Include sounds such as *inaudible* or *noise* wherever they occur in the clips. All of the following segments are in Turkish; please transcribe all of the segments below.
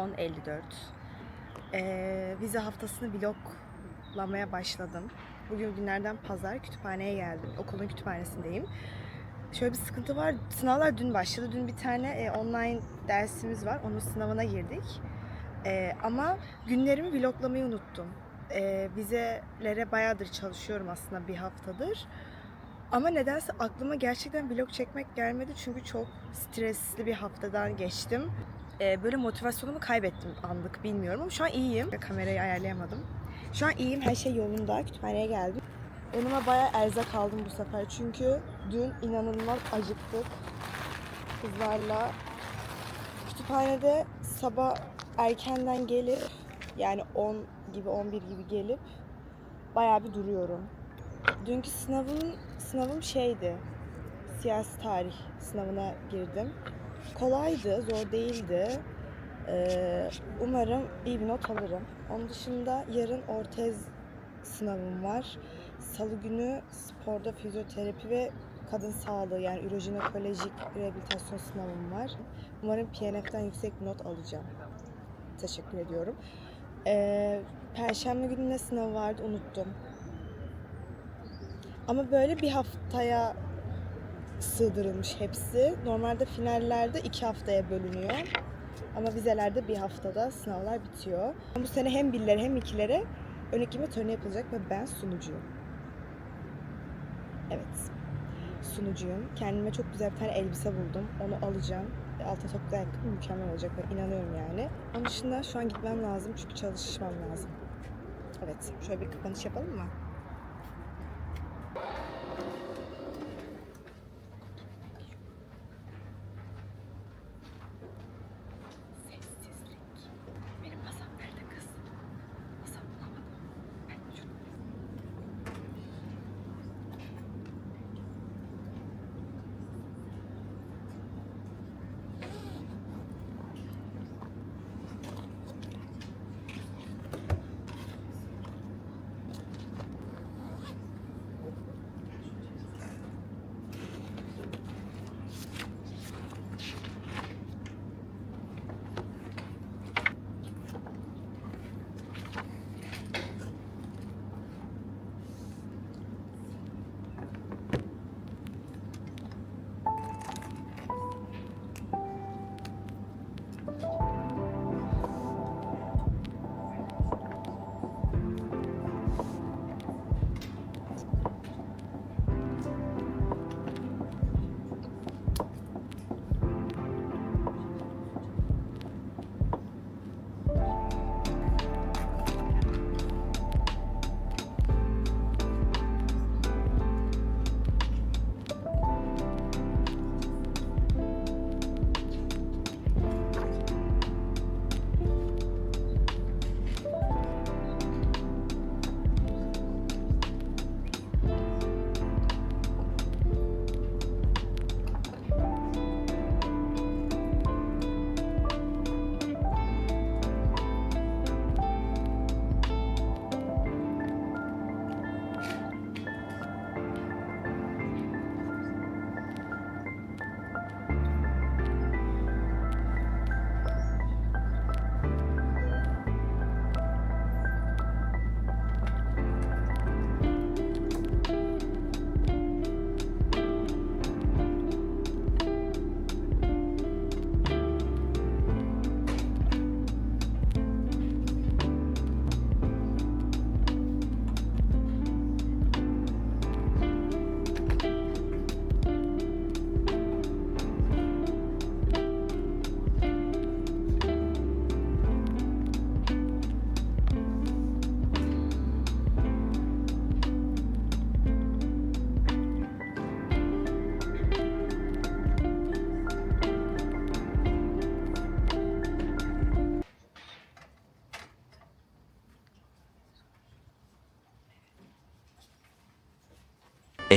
10.54. Ee, vize haftasını vloglamaya başladım. Bugün günlerden pazar kütüphaneye geldim. Okulun kütüphanesindeyim. Şöyle bir sıkıntı var. Sınavlar dün başladı. Dün bir tane e, online dersimiz var. Onun sınavına girdik. E, ama günlerimi vloglamayı unuttum. E, vizelere bayağıdır çalışıyorum aslında bir haftadır. Ama nedense aklıma gerçekten vlog çekmek gelmedi çünkü çok stresli bir haftadan geçtim. Ee, böyle motivasyonumu kaybettim anlık bilmiyorum ama şu an iyiyim. Kamerayı ayarlayamadım. Şu an iyiyim, her şey yolunda. Kütüphaneye geldim. Önüme bayağı erzak aldım bu sefer çünkü dün inanılmaz acıktık kızlarla. Kütüphanede sabah erkenden gelip yani 10 gibi 11 gibi gelip bayağı bir duruyorum. Dünkü sınavım sınavım şeydi. Siyasi tarih sınavına girdim. Kolaydı, zor değildi. Ee, umarım iyi bir not alırım. Onun dışında yarın ortez sınavım var. Salı günü sporda fizyoterapi ve kadın sağlığı yani ürojinekolojik rehabilitasyon sınavım var. Umarım PNF'den yüksek bir not alacağım. Teşekkür ediyorum. Ee, Perşembe günü ne sınavı vardı unuttum. Ama böyle bir haftaya sığdırılmış hepsi. Normalde finallerde iki haftaya bölünüyor. Ama vizelerde bir haftada sınavlar bitiyor. Bu sene hem birlere hem ikilere ön ekleme töreni yapılacak ve ben sunucuyum. Evet. Sunucuyum. Kendime çok güzel bir tane elbise buldum. Onu alacağım. Alta toplu ayakkabı mükemmel olacak. Ben inanıyorum yani. Onun dışında şu an gitmem lazım çünkü çalışmam lazım. Evet. Şöyle bir kapanış yapalım mı?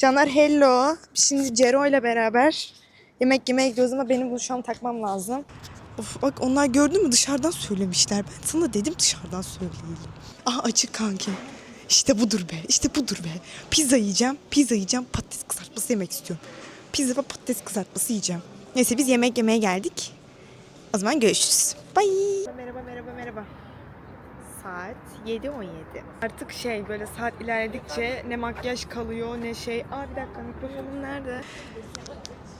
Canlar hello. Şimdi Cero ile beraber yemek yemeye gidiyoruz ama benim an takmam lazım. Of bak onlar gördün mü dışarıdan söylemişler. Ben sana dedim dışarıdan söyleyelim. Aha açık kanki. İşte budur be. işte budur be. Pizza yiyeceğim. Pizza yiyeceğim. Patates kızartması yemek istiyorum. Pizza ve patates kızartması yiyeceğim. Neyse biz yemek yemeye geldik. O zaman görüşürüz. Bye. Merhaba merhaba. Saat 7.17. Artık şey böyle saat ilerledikçe ne makyaj kalıyor ne şey. Aa bir dakika mikrofonum nerede?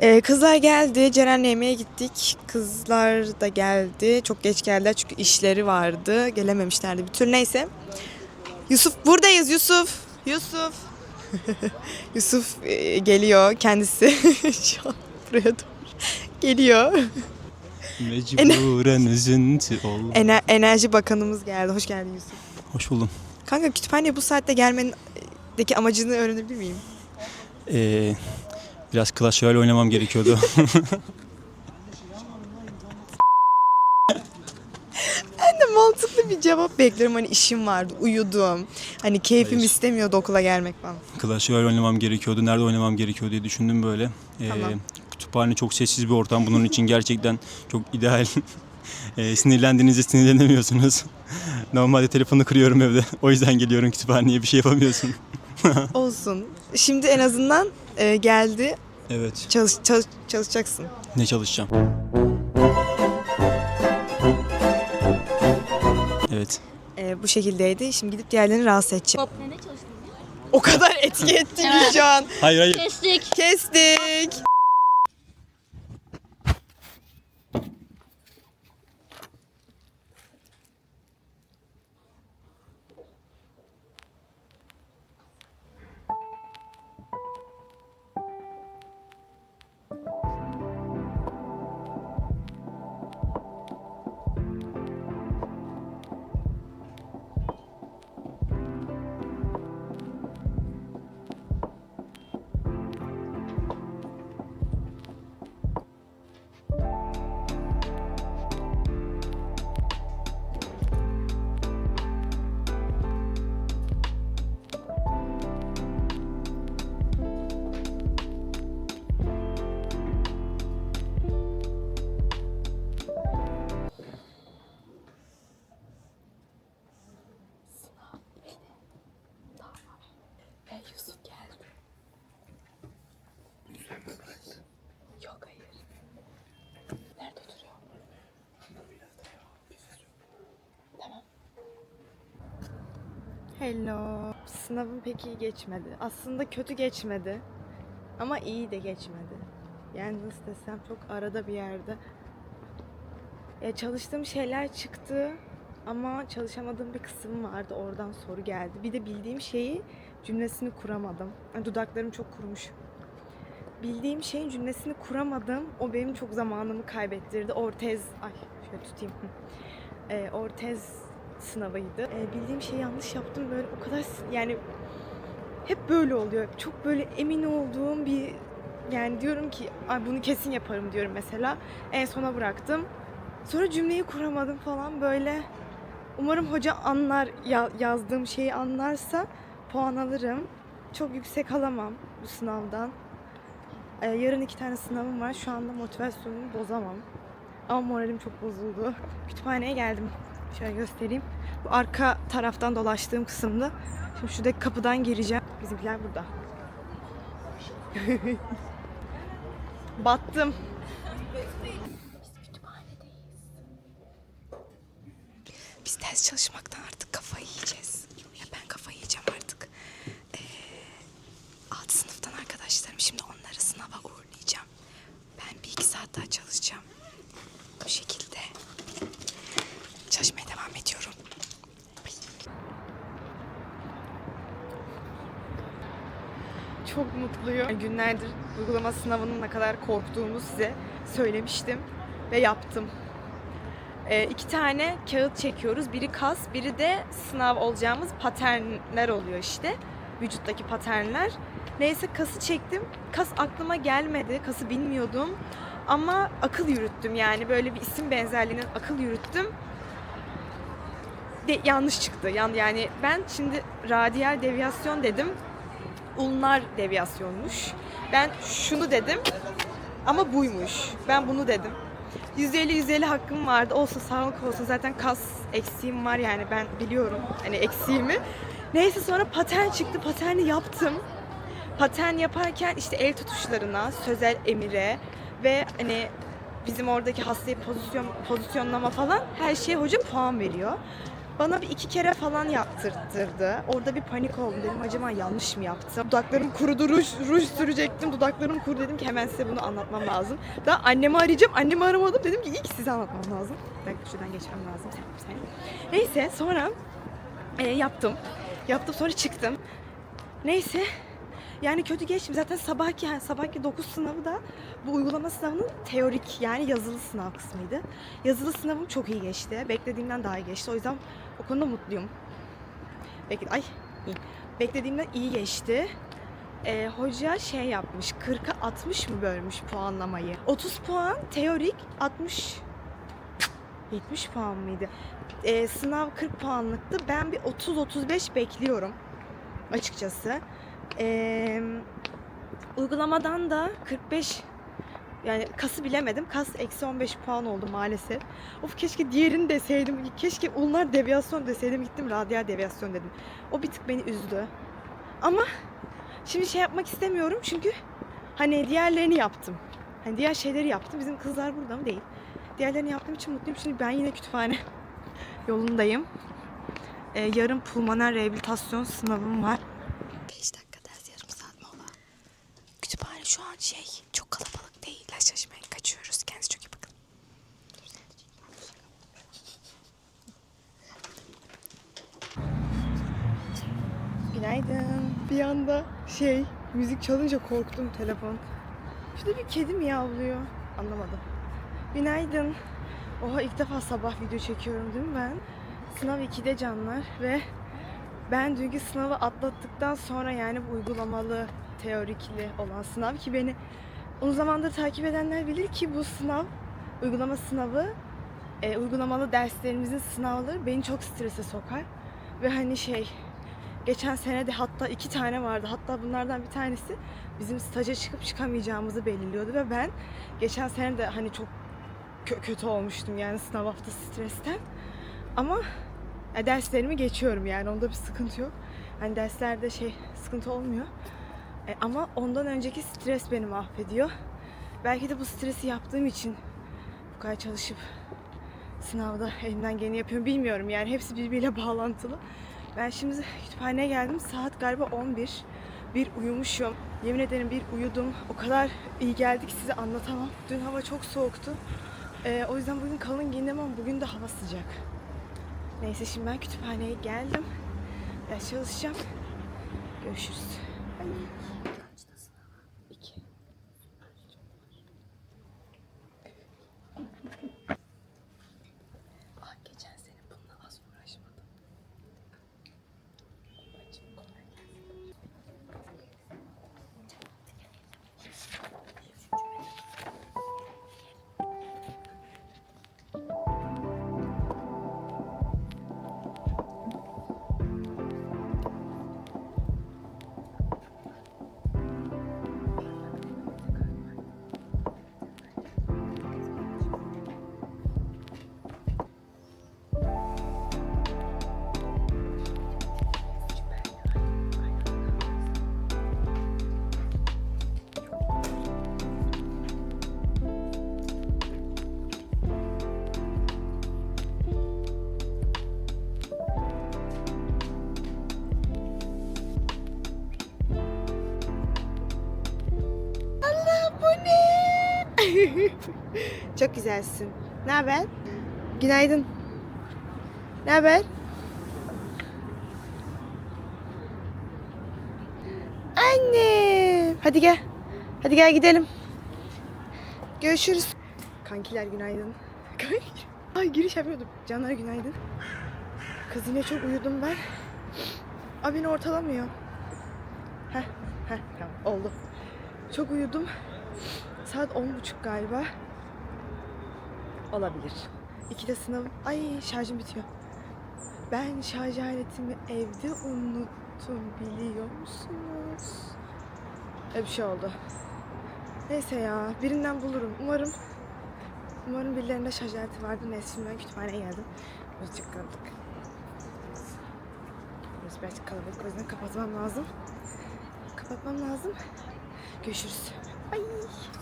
Ee, kızlar geldi. Ceren'le yemeğe gittik. Kızlar da geldi. Çok geç geldiler çünkü işleri vardı. Gelememişlerdi bir tür. Neyse. Yusuf buradayız Yusuf. Yusuf. *laughs* Yusuf e, geliyor kendisi. *laughs* Şu an buraya doğru geliyor. Mecburen üzüntü oldu. Ener- Enerji Bakanımız geldi. Hoş geldin Yusuf. Hoş buldum. Kanka kütüphaneye bu saatte gelmenin deki amacını öğrenebilir miyim? Ee, biraz Clash Royale oynamam gerekiyordu. *laughs* Ben de mantıklı bir cevap bekliyorum. Hani işim vardı, uyudum. Hani keyfim Hayır. istemiyordu okula gelmek falan. Clash Royale oynamam gerekiyordu. Nerede oynamam gerekiyor diye düşündüm böyle. Ee, Tamam. Kütüphane çok sessiz bir ortam. Bunun için gerçekten çok ideal. *laughs* Ee, sinirlendiğinizde sinirlenemiyorsunuz. *laughs* Normalde telefonu kırıyorum evde. *laughs* O yüzden geliyorum kütüphaneye bir şey yapamıyorsun. Olsun. Şimdi en azından e, geldi. Evet. Çalış, çalış- çalışacaksın. Ne çalışacağım? Evet. E, bu şekildeydi. Şimdi gidip diğerlerini rahatsız edeceğim. Ne çalıştın? O kadar etki etti ki şu an. Hayır hayır. Kestik. Kestik. Hello. Sınavım pek iyi geçmedi. Aslında kötü geçmedi. Ama iyi de geçmedi. Yani nasıl desem çok arada bir yerde. Ya çalıştığım şeyler çıktı ama çalışamadığım bir kısım vardı. Oradan soru geldi. Bir de bildiğim şeyi cümlesini kuramadım. Yani dudaklarım çok kurumuş. Bildiğim şeyin cümlesini kuramadım. O benim çok zamanımı kaybettirdi. Ortez, ay şöyle tutayım. Ee, ortez sınavıydı. Ee, bildiğim şeyi yanlış yaptım. Böyle o kadar yani hep böyle oluyor. Çok böyle emin olduğum bir yani diyorum ki ay bunu kesin yaparım diyorum mesela. En sona bıraktım. Sonra cümleyi kuramadım falan böyle. Umarım hoca anlar ya- yazdığım şeyi anlarsa puan alırım. Çok yüksek alamam bu sınavdan. Ee, yarın iki tane sınavım var. Şu anda motivasyonumu bozamam. Ama moralim çok bozuldu. *laughs* Kütüphaneye geldim. Şöyle göstereyim. Bu arka taraftan dolaştığım kısımda. Şimdi şuradaki kapıdan gireceğim. Bizimkiler burada. *laughs* Battım. Biz ders çalışmaktan artık kafayı yiyeceğiz. Ya ben kafayı yiyeceğim artık. Ee, alt sınıftan arkadaşlarım şimdi onları sınava uğurlayacağım. Ben bir iki saat daha çalışacağım. Bu şekilde çalışmaya devam ediyorum. Çok mutluyum. Günlerdir uygulama sınavının ne kadar korktuğumu size söylemiştim ve yaptım. Ee, iki tane kağıt çekiyoruz. Biri kas, biri de sınav olacağımız paternler oluyor işte. Vücuttaki paternler. Neyse kası çektim. Kas aklıma gelmedi. Kası bilmiyordum. Ama akıl yürüttüm yani. Böyle bir isim benzerliğinin akıl yürüttüm. De, yanlış çıktı. Yan, yani ben şimdi radyal deviyasyon dedim. Ulnar deviyasyonmuş. Ben şunu dedim ama buymuş. Ben bunu dedim. %50 %50 hakkım vardı. Olsun sağlık olsun. Zaten kas eksiğim var yani ben biliyorum hani eksiğimi. Neyse sonra patern çıktı. Paterni yaptım. Patern yaparken işte el tutuşlarına, sözel emire ve hani bizim oradaki hastayı pozisyon pozisyonlama falan her şeye hoca puan veriyor. Bana bir iki kere falan yaptırttırdı. Orada bir panik oldum. Dedim acaba yanlış mı yaptım? Dudaklarım kurudu, ruj, ruj sürecektim. Dudaklarım kurudu. Dedim ki hemen size bunu anlatmam lazım. Daha annemi arayacağım. Annemi aramadım. Dedim ki ilk size anlatmam lazım. Bir dakika şuradan geçmem lazım. Neyse sonra e, yaptım. Yaptım sonra çıktım. Neyse yani kötü geçtim. Zaten sabahki yani sabahki 9 sınavı da bu uygulama sınavının teorik yani yazılı sınav kısmıydı. Yazılı sınavım çok iyi geçti. Beklediğimden daha iyi geçti. O yüzden o konuda mutluyum. Bekle ay. Beklediğimden iyi geçti. Ee, hoca şey yapmış. 40'a 60 mı bölmüş puanlamayı? 30 puan teorik 60 70 puan mıydı? Ee, sınav 40 puanlıktı. Ben bir 30-35 bekliyorum açıkçası. Ee, uygulamadan da 45 yani kası bilemedim. Kas eksi 15 puan oldu maalesef. Of keşke diğerini deseydim. Keşke ulnar deviyasyon deseydim. Gittim radyal deviyasyon dedim. O bir tık beni üzdü. Ama şimdi şey yapmak istemiyorum çünkü hani diğerlerini yaptım. Hani diğer şeyleri yaptım. Bizim kızlar burada mı? Değil. Diğerlerini yaptığım için mutluyum. Şimdi ben yine kütüphane *laughs* yolundayım. Ee, yarın pulmoner rehabilitasyon sınavım var. 5 dakika ders yarım saat mola. Kütüphane şu an şey çok kalabalık değil. Şaşmayın kaçıyoruz. Kendinize çok iyi bakın. Günaydın. Bir anda şey müzik çalınca korktum telefon. Şurada bir kedi miyavlıyor. Anlamadım. Günaydın. Oha ilk defa sabah video çekiyorum değil mi ben? Sınav 2'de canlar ve ben dünkü sınavı atlattıktan sonra yani bu uygulamalı, teorikli olan sınav ki beni uzun zamandır takip edenler bilir ki bu sınav, uygulama sınavı, e, uygulamalı derslerimizin sınavları beni çok strese sokar. Ve hani şey, geçen sene de hatta iki tane vardı. Hatta bunlardan bir tanesi bizim staja çıkıp çıkamayacağımızı belirliyordu ve ben geçen sene de hani çok kö- kötü olmuştum yani sınav haftası stresten. Ama ya derslerimi geçiyorum yani onda bir sıkıntı yok. Hani derslerde şey sıkıntı olmuyor. E, ama ondan önceki stres beni mahvediyor. Belki de bu stresi yaptığım için bu kadar çalışıp sınavda elimden geleni yapıyorum bilmiyorum yani hepsi birbiriyle *laughs* bağlantılı. Ben şimdi kütüphaneye geldim saat galiba 11. Bir uyumuşum. Yemin ederim bir uyudum. O kadar iyi geldi ki size anlatamam. Dün hava çok soğuktu. E, o yüzden bugün kalın giyindim ama bugün de hava sıcak. Neyse şimdi ben kütüphaneye geldim. Ders çalışacağım. Görüşürüz. Ay. Çok güzelsin. Ne haber? Günaydın. Ne haber? Anne. Hadi gel. Hadi gel gidelim. Görüşürüz. Kankiler günaydın. *laughs* Ay giriş yapıyordum. Canlar günaydın. Kız yine çok uyudum ben. Abi beni ortalamıyor. Heh, heh, tamam oldu. Çok uyudum. Saat on buçuk galiba. Olabilir. İkide sınavım. Ay şarjım bitiyor. Ben şarj aletimi evde unuttum biliyor musunuz? Öyle bir şey oldu. Neyse ya birinden bulurum. Umarım umarım birilerinde şarj aleti vardı. Neyse şimdi ben kütüphaneye geldim. Birazcık kaldık. Burası birazcık kalabalık o yüzden kapatmam lazım. Kapatmam lazım. Görüşürüz. Bye.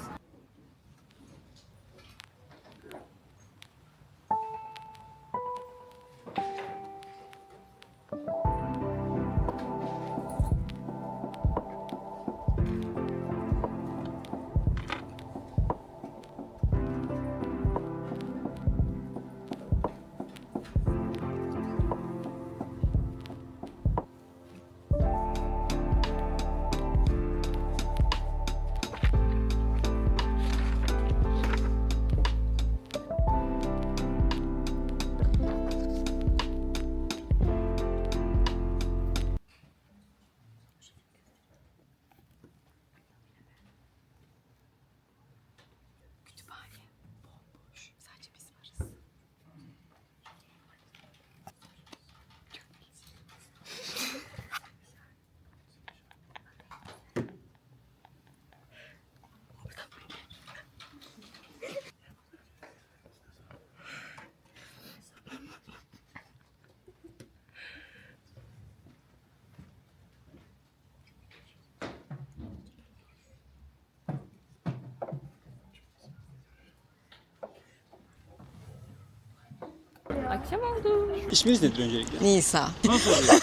Akşam oldu. İsminiz nedir öncelikle? Nisa. Nasıl oluyor?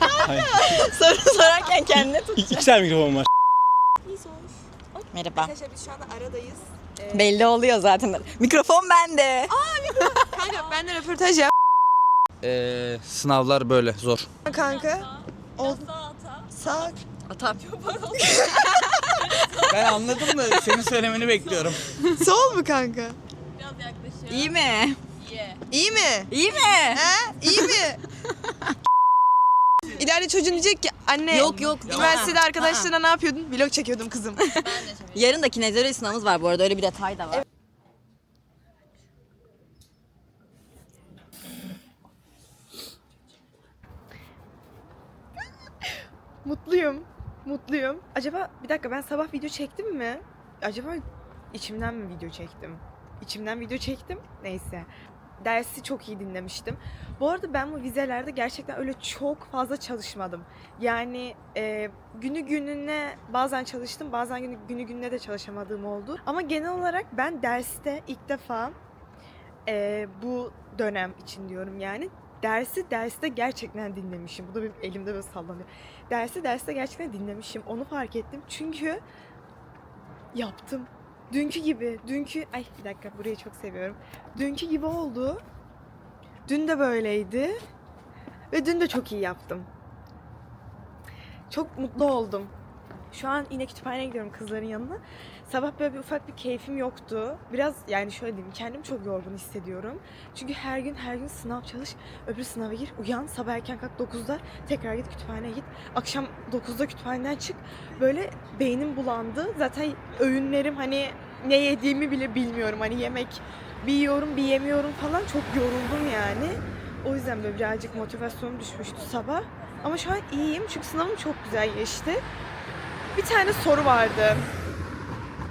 *laughs* Hayır. Soru sorarken kendine tut. İki, iki tane mikrofon var. Merhaba. Arkadaşlar biz şu anda aradayız. Belli oluyor zaten. Mikrofon bende. *laughs* Kanka ben de röportaj yap. Ee, sınavlar böyle zor. Kanka. Ol. Sağ. Atam. *laughs* Ben anladım da senin söylemeni bekliyorum. Sol mu kanka? İyi mi? İyi mi? İyi mi? He? İyi mi? *laughs* İleride çocuğun diyecek ki anne Yok, yok. üniversitede Aa, arkadaşlarına ne yapıyordun? Vlog çekiyordum kızım. Yarın da kinezoloji sınavımız var bu arada öyle bir detay da var. *laughs* Mutluyum. Mutluyum. Acaba bir dakika ben sabah video çektim mi? Acaba içimden mi video çektim? İçimden video çektim. Neyse. Dersi çok iyi dinlemiştim. Bu arada ben bu vizelerde gerçekten öyle çok fazla çalışmadım. Yani e, günü gününe bazen çalıştım, bazen günü, günü gününe de çalışamadığım oldu. Ama genel olarak ben derste ilk defa e, bu dönem için diyorum yani dersi derste gerçekten dinlemişim. Bu da benim elimde böyle sallanıyor. Dersi derste gerçekten dinlemişim. Onu fark ettim. Çünkü yaptım. Dünkü gibi. Dünkü ay bir dakika burayı çok seviyorum. Dünkü gibi oldu. Dün de böyleydi. Ve dün de çok iyi yaptım. Çok mutlu oldum. Şu an yine kütüphaneye gidiyorum kızların yanına. Sabah böyle bir ufak bir keyfim yoktu. Biraz yani şöyle diyeyim kendimi çok yorgun hissediyorum. Çünkü her gün her gün sınav çalış, öbür sınava gir, uyan, sabah erken kalk 9'da tekrar git kütüphaneye git. Akşam 9'da kütüphaneden çık. Böyle beynim bulandı. Zaten öğünlerim hani ne yediğimi bile bilmiyorum. Hani yemek bir yiyorum bir yemiyorum falan çok yoruldum yani. O yüzden böyle birazcık motivasyonum düşmüştü sabah. Ama şu an iyiyim çünkü sınavım çok güzel geçti. Bir tane soru vardı.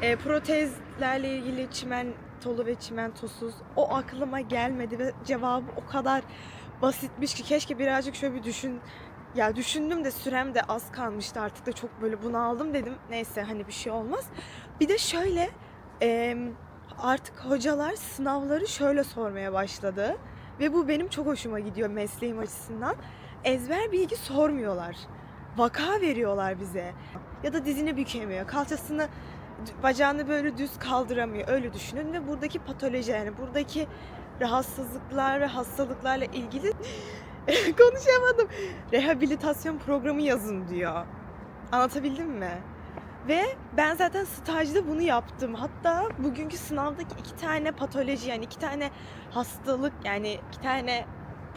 E, protezlerle ilgili çimentolu ve çimentosuz. O aklıma gelmedi ve cevabı o kadar basitmiş ki keşke birazcık şöyle bir düşün ya düşündüm de sürem de az kalmıştı artık da çok böyle bunaldım dedim. Neyse hani bir şey olmaz. Bir de şöyle e, artık hocalar sınavları şöyle sormaya başladı. Ve bu benim çok hoşuma gidiyor mesleğim açısından. Ezber bilgi sormuyorlar. Vaka veriyorlar bize. Ya da dizini bükemiyor. Kalçasını bacağını böyle düz kaldıramıyor. Öyle düşünün ve buradaki patoloji yani buradaki rahatsızlıklar ve hastalıklarla ilgili *laughs* konuşamadım. Rehabilitasyon programı yazın diyor. Anlatabildim mi? Ve ben zaten stajda bunu yaptım. Hatta bugünkü sınavdaki iki tane patoloji yani iki tane hastalık yani iki tane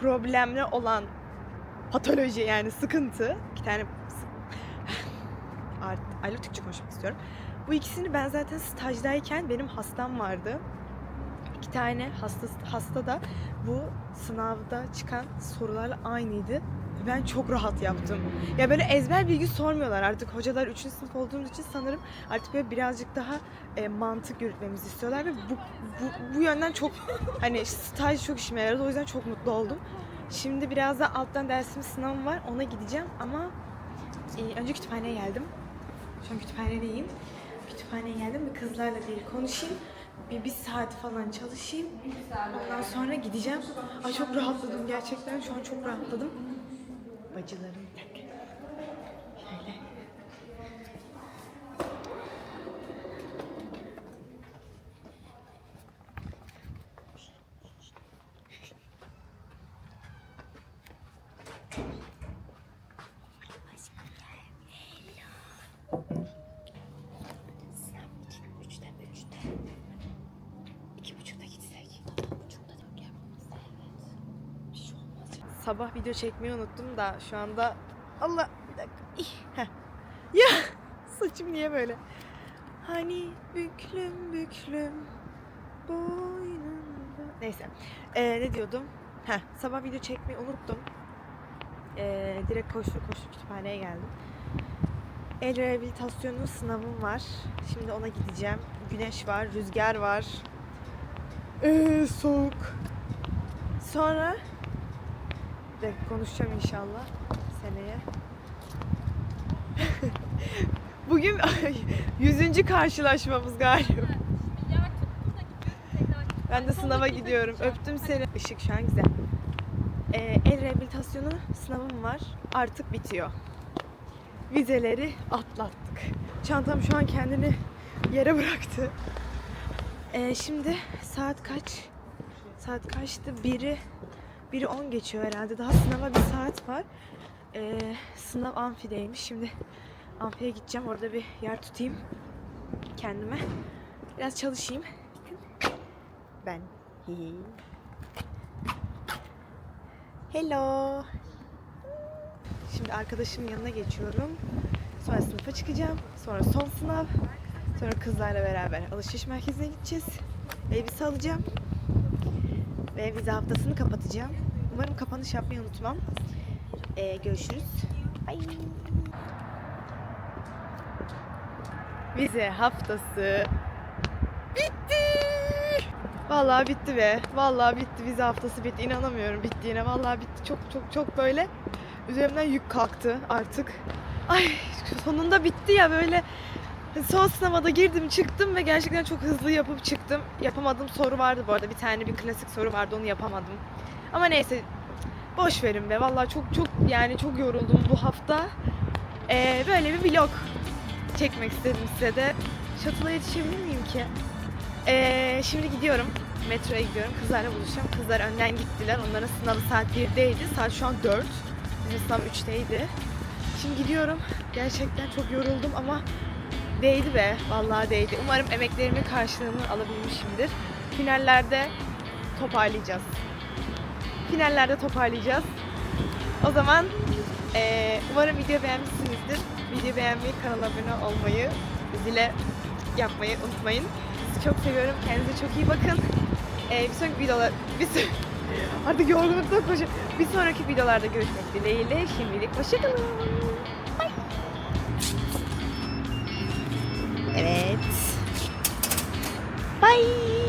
problemli olan patoloji yani sıkıntı. iki tane *laughs* Alo Türkçe konuşmak istiyorum. Bu ikisini ben zaten stajdayken benim hastam vardı. iki tane hasta, hasta da bu sınavda çıkan sorularla aynıydı. Ben çok rahat yaptım. Ya böyle ezber bilgi sormuyorlar artık. Hocalar 3. sınıf olduğumuz için sanırım artık böyle birazcık daha e, mantık yürütmemizi istiyorlar ve bu, bu, bu yönden çok *laughs* hani staj çok işime yaradı. O yüzden çok mutlu oldum. Şimdi biraz da alttan dersim sınavım var. Ona gideceğim ama e, önce kütüphaneye geldim. Şu an kütüphanedeyim. Kütüphaneye geldim ve kızlarla bir konuşayım. Bir, bir saat falan çalışayım. Ondan sonra gideceğim. Ay çok rahatladım gerçekten. Şu an çok rahatladım. Bacılarım dakika. Şöyle. Sabah video çekmeyi unuttum da şu anda Allah bir dakika. İh. Ya *laughs* saçım niye böyle? Hani büklüm büklüm boynunda. Neyse. Ee, ne diyordum? Heh, sabah video çekmeyi unuttum. Ee, direkt koştur koştur kütüphaneye geldim. El rehabilitasyonu sınavım var. Şimdi ona gideceğim. Güneş var, rüzgar var. Ee, soğuk. Sonra dakika konuşacağım inşallah seneye. *laughs* Bugün yüzüncü karşılaşmamız galiba. Ben de sınava gidiyorum. Öptüm seni. Işık şu an güzel. Ee, el rehabilitasyonu sınavım var. Artık bitiyor. Vizeleri atlattık. Çantam şu an kendini yere bıraktı. Ee, şimdi saat kaç? Saat kaçtı? Biri biri 10 geçiyor herhalde. Daha sınava bir saat var. Ee, sınav amfideymiş. Şimdi amfiye gideceğim. Orada bir yer tutayım kendime. Biraz çalışayım. Ben. *laughs* Hello. Şimdi arkadaşımın yanına geçiyorum. Sonra sınıfa çıkacağım. Sonra son sınav. Sonra kızlarla beraber alışveriş merkezine gideceğiz. Elbise alacağım. Ve vize haftasını kapatacağım. Umarım kapanış yapmayı unutmam. Ee, görüşürüz. Bye. Vize haftası bitti. Vallahi bitti be. Vallahi bitti. Vize haftası bitti. İnanamıyorum bittiğine. Vallahi bitti. Çok çok çok böyle üzerimden yük kalktı artık. Ay sonunda bitti ya böyle Son sınava da girdim çıktım ve gerçekten çok hızlı yapıp çıktım. Yapamadığım soru vardı bu arada. Bir tane bir klasik soru vardı onu yapamadım. Ama neyse boş verin be. Vallahi çok çok yani çok yoruldum bu hafta. Ee, böyle bir vlog çekmek istedim size de. Shuttle'a yetişebilir miyim ki? Ee, şimdi gidiyorum. Metroya gidiyorum. Kızlarla buluşacağım. Kızlar önden gittiler. Onların sınavı saat 1'deydi. Saat şu an 4. Bizim sınav 3'teydi. Şimdi gidiyorum. Gerçekten çok yoruldum ama Değdi be, vallahi değdi. Umarım emeklerimin karşılığını alabilmişimdir. Finallerde toparlayacağız. Finallerde toparlayacağız. O zaman eee, umarım video beğenmişsinizdir. Video beğenmeyi, kanala abone olmayı, zile yapmayı unutmayın. Sizi çok seviyorum. Kendinize çok iyi bakın. Eee, bir sonraki videolar... *laughs* Bir son- Artık yorgunluktan koşuyorum. Bir sonraki videolarda görüşmek dileğiyle. Şimdilik hoşçakalın. Bye!